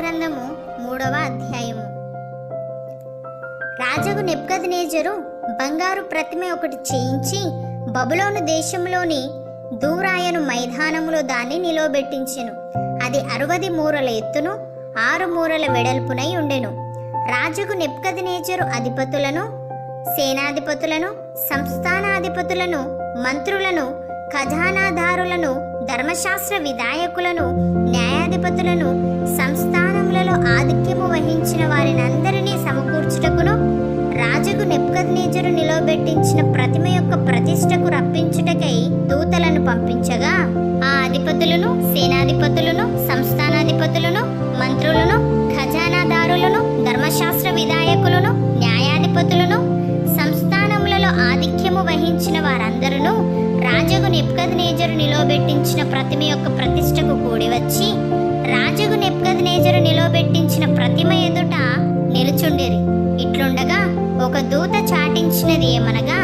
గ్రంథము మూడవ అధ్యాయము. రాజగు నెప్కద్నేజరు బంగారు ప్రతిమ ఒకటి చేయించి బబులోను దేశంలోని దూరాయను మైదానములో దాన్ని నిలవబెట్టించెను. అది అరవది మూరల ఎత్తును ఆరు మూరల వెడల్పునై ఉండెను. రాజుకు నెప్కద్నేజరు అధిపతులను సేనాధిపతులను సంస్థానాధిపతులను మంత్రులను ఖజానాదారులను ధర్మశాస్త్ర విధాయకులను న్యాయాధిపతులను సంస్థా ఆధిక్యము వహించిన వారినందరినీ సమకూర్చుటకును రాజుకు నెప్కద్నేజరు నిలవబెట్టించిన ప్రతిమ యొక్క ప్రతిష్టకు రప్పించుటకై దూతలను పంపించగా ఆ అధిపతులను సేనాధిపతులను సంస్థానాధిపతులను మంత్రులను ఖజానాదారులను ధర్మశాస్త్ర విధాయకులను న్యాయాధిపతులను సంస్థానములలో ఆధిక్యము వహించిన వారందరూ రాజగు నెప్కద్నేజరు నిలవబెట్టించిన ప్రతిమ యొక్క ప్రతిష్టకు కూడి వచ్చి నెప్కద్నేజరు నిలవబెట్టించిన ప్రతిమ ఎదుట నిలుచుండిరి. ఇట్లుండగా ఒక దూత చాటించినది ఏమనగా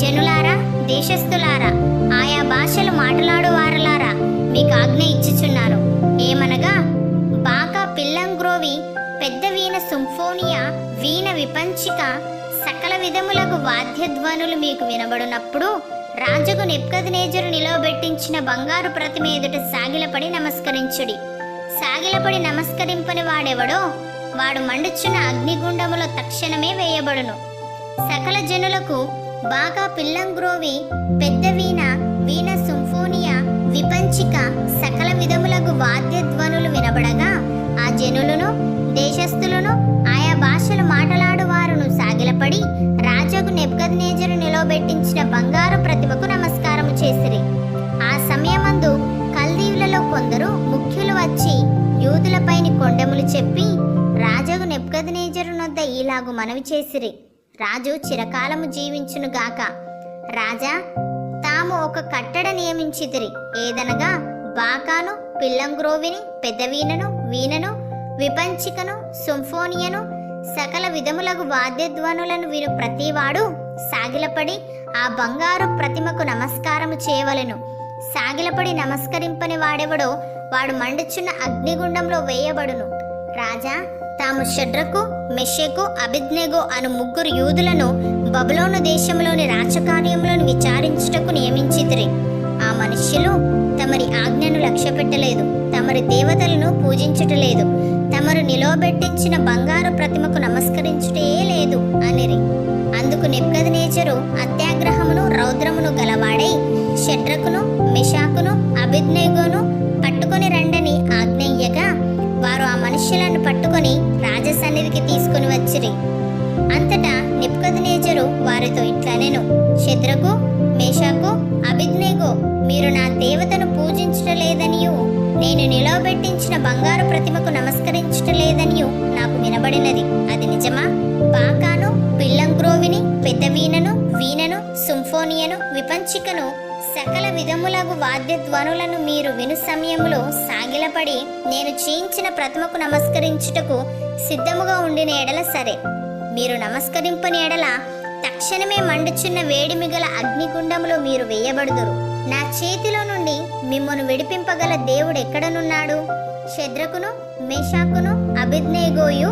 జనులారా దేశస్థులారా ఆయా భాషలు మాట్లాడువారలారా మీకు ఆజ్ఞ ఇచ్చుచున్నారు. ఏమనగా బాకా పిల్లంగ్రోవి పెద్ద వీణ సింఫోనియా వీణ విపంచిక సకల విధములకు వాద్యధ్వనులు మీకు వినబడినప్పుడు రాజుకు నెప్కద్నేజరు నిలవబెట్టించిన బంగారు ప్రతిమ ఎదుట సాగిలపడి నమస్కరించుడి. సాగిలపడి నమస్కరింపని వాడెవడో వాడు మండుచున్న అగ్నిగుండములో తక్షణమే వేయబడును. సకల జనులకు బాగా పిల్లంగ్రోవి పెద్ద వీణ వీణ సింఫోనియా విపంచిక సకల విధములకు వాద్యధ్వనులు వినబడగా ఆ జనులను దేశస్థులను ఆయా భాషలు మాట్లాడు వారును సాగిలపడి రాజాకు నెబ్గద్నేజరు నిలవబెట్టించిన బంగారు ప్రతిమకు నమస్కారము చేసిరి. ఆ సమయమందు కల్దీవులలో కొందరు ముఖ్యులు వచ్చి యూదులపైని కొండములు చెప్పి రాజుకు నెబ్కద్నేజరు నొద్ద ఈలాగు మనవి చేసిరి. రాజు చిరకాలము జీవించును గాక. రాజా తాము ఒక కట్టడ నియమించితిరి. ఏదనగా బాకాను పిల్లంగ్రోవిని పెద్దవీనను వీణను విపంచికను సుంఫోనియను సకల విధములకు వాద్యధ్వనులను విను ప్రతివాడు సాగిలపడి ఆ బంగారు ప్రతిమకు నమస్కారము చేయవలెను. సాగిలపడి నమస్కరింపని వాడెవడో వాడు మండుచున్న అగ్నిగుండంలో వేయబడును. రాజా తాము షడ్రకు మెషెకు అభిజ్ఞెగో అను ముగ్గురు యూదులను బబులోను దేశంలోని రాజకార్యములను విచారించుటకు నియమించితిరి. ఆ మనుష్యులు తమరి ఆజ్ఞను లక్ష్యపెట్టలేదు తమరి దేవతలను పూజించటలేదు తమరు నిలవబెట్టించిన బంగారు ప్రతిమకు నమస్కరించు తీసుకుని వచ్చిరి అంతటా నిప్కదనేజరు వారితో ఇట్లనెను శద్రకు మేషాకు అభిజ్ఞేగో మీరు నా దేవతను పూజించటలేదనియు నేను నిలవబెట్టించిన బంగారు ప్రతిమకు నమస్కరించటలేదనియు నాకు వినబడినది. అది నిజమా? బాకాను పిల్లంగ్రోవిని పెద్ద వీణను వీణను సుంఫోనియను విపంచికను సకల విధములగు వాద్యధ్వనులను మీరు విను సమయములో సాగిలపడి నేను చేయించిన ప్రతిమకు నమస్కరించుటకు సిద్ధముగా ఉండిన ఎడల సరే. మీరు నమస్కరింపని ఎడల తక్షణమే మండుచున్న వేడిమిగల అగ్నిగుండములో మీరు వేయబడుదురు. నా చేతిలో నుండి మిమ్మను విడిపింపగల దేవుడు ఎక్కడనున్నాడు? శద్రకును మేషాకును అభిజ్ఞేగోయు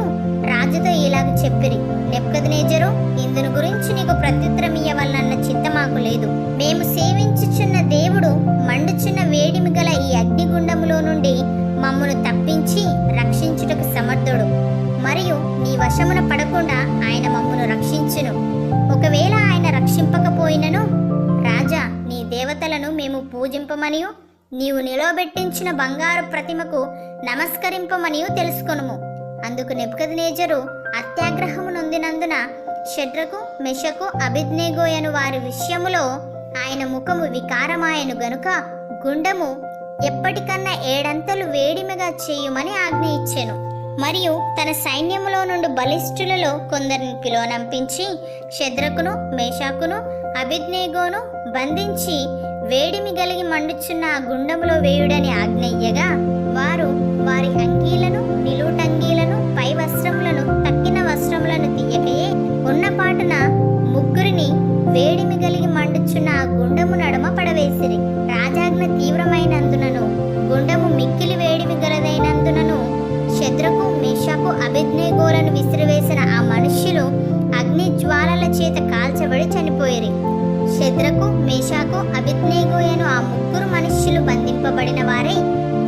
రాజుతో ఇలాగ చెప్పిరి. నెప్పదినేజరు ఇందును గురించి నీకు ప్రత్యుత్తరం ఇయ్యవలనన్న చింత మాకు లేదు. మేము సేవించుచున్న దేవుడు మండుచున్న వేడిమి గల ఈ అగ్నిగుండములో నుండి మమ్మను తప్పించి వశమున పడకుండా ఆయన మమ్మను రక్షించును. ఒకవేళ ఆయన రక్షింపకపోయినను రాజా నీ దేవతలను మేము పూజింపమనియు నీవు నిలవబెట్టించిన బంగారు ప్రతిమకు నమస్కరింపమనియు తెలుసుకొనుము. అందుకు నెప్కదనేజరు అత్యాగ్రహము నొందినందున షడ్రకు మెషకు అభిజ్ఞేగోయను వారి విషయములో ఆయన ముఖము వికారమాయను గనుక గుండము ఎప్పటికన్నా ఏడంతలు వేడిమగా చేయుమని ఆజ్ఞ ఇచ్చెను. మరియు తన సైన్యములో నుండి బలిష్ఠులలో కొందరిని పిలువనంపించి శద్రకును మేషాకును అభిజ్ఞేగోను బంధించి వేడిమి కలిగి మండుచున్న ఆ గుండములో వేయుడని ఆజ్ఞయ్యగా వారు వారి అంగీలను నిలు అభిజ్ఞగోలను విసిరివేసిన ఆ మనుష్యులు అగ్ని జ్వాలల చేత కాల్చబడి చనిపోయారు. శద్రకు మేషాకు అభిజ్ఞగోయను ఆ ముగ్గురు మనుష్యులు బంధింపబడిన వారై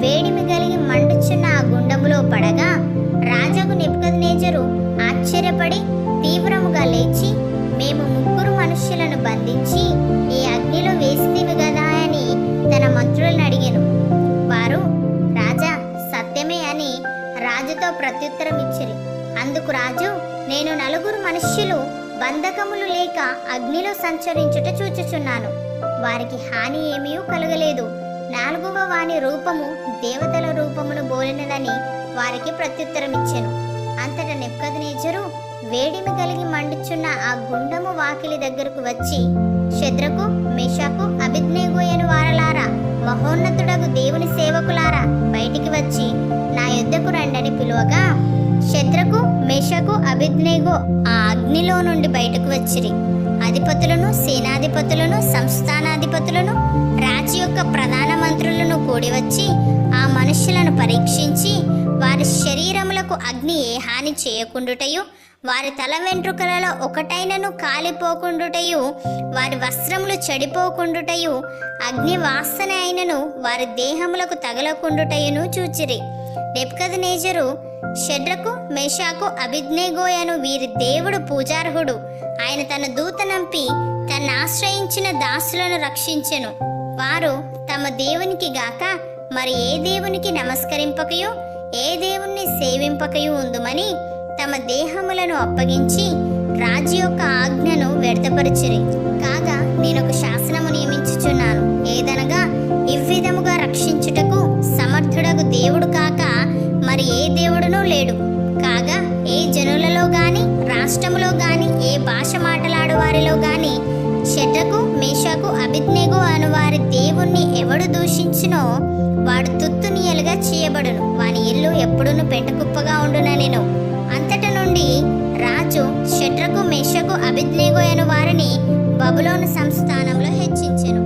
వేడిమి కలిగి మండుచున్న ఆ గుండములో పడగా రాజగు నెబుకద్నేజరు ఆశ్చర్యపడి తీవ్రముగా లేచి మేము ముగ్గురు మనుష్యులను బంధించి ఈ అగ్నిలో వేస్తేవి కదా అని తన మంత్రులను అడిగాను. వారు రాజా సత్యమే అని రాజుతో ప్రత్యుత్తరం ఇచ్చిరి. అందుకు రాజు నేను నలుగురు మనుష్యులు బంధకములు లేక అగ్నిలో సంచరించుట చూచుచున్నాను. వారికి హాని ఏమీ కలగలేదు. నాలుగవ వాని రూపము దేవతల రూపమును బోలినదని వారికి ప్రత్యుత్తరం ఇచ్చెను. నెప్పది నేచరు వేడిమి కలిగి మండుచున్న ఆ గుండము వాకిలి దగ్గరకు వచ్చి శద్రకు మేషాకు అభిజ్ఞేగోయను వారలారా మహోన్నతుడగు దేవుని సేవకులారా బయటికి నిలువగా శత్రకు మేషకు అభిజ్ఞేగో ఆ అగ్నిలో నుండి బయటకు వచ్చిరి. అధిపతులను సేనాధిపతులను సంస్థానాధిపతులను రాజు యొక్క ప్రధాన మంత్రులను కూడి వచ్చి ఆ మనుష్యులను పరీక్షించి వారి శరీరములకు అగ్ని ఏ హాని చేయకుండుటయు వారి తల వెంట్రుకలలో ఒకటైనను కాలిపోకుండుటయు వారి వస్త్రములు చెడిపోకుండుటయు అగ్ని వాసన అయినను వారి దేహములకు తగలకుండుటయును చూచిరి. నెప్కదనేజరు షడ్రకు మేషాకు అభిజ్ఞేగోయను వీరి దేవుడు పూజార్హుడు. ఆయన తన దూత నంపి తన ఆశ్రయించిన దాసులను రక్షించెను. వారు తమ దేవునికి గాక మరి ఏ దేవునికి నమస్కరింపకయో ఏ దేవుణ్ణి సేవింపకయు ఉందుమని తమ దేహములను అప్పగించి రాజు యొక్క ఆజ్ఞను వ్యర్థపరిచిరి. కాగా నేను ఒక శాసనము నియమించుచున్నాను. లేడు. కాగా ఏ జనులలో గాని రాష్ట్రములో గాని ఏ భాష మాట్లాడేవారిలో గాని షడ్రకు మేషకు అభిజ్ఞగు అను వారి దేవుణ్ణి ఎవడు దూషించునో వాడు తుత్తునియలుగా చేయబడును. వాని ఇల్లు ఎప్పుడును పెంటకుప్పగా ఉండున నేను అంతట నుండి రాజు షడ్రకు మేషకు అభిజ్ఞగు అను వారిని బబులోను సంస్థానంలో హెచ్చించెను.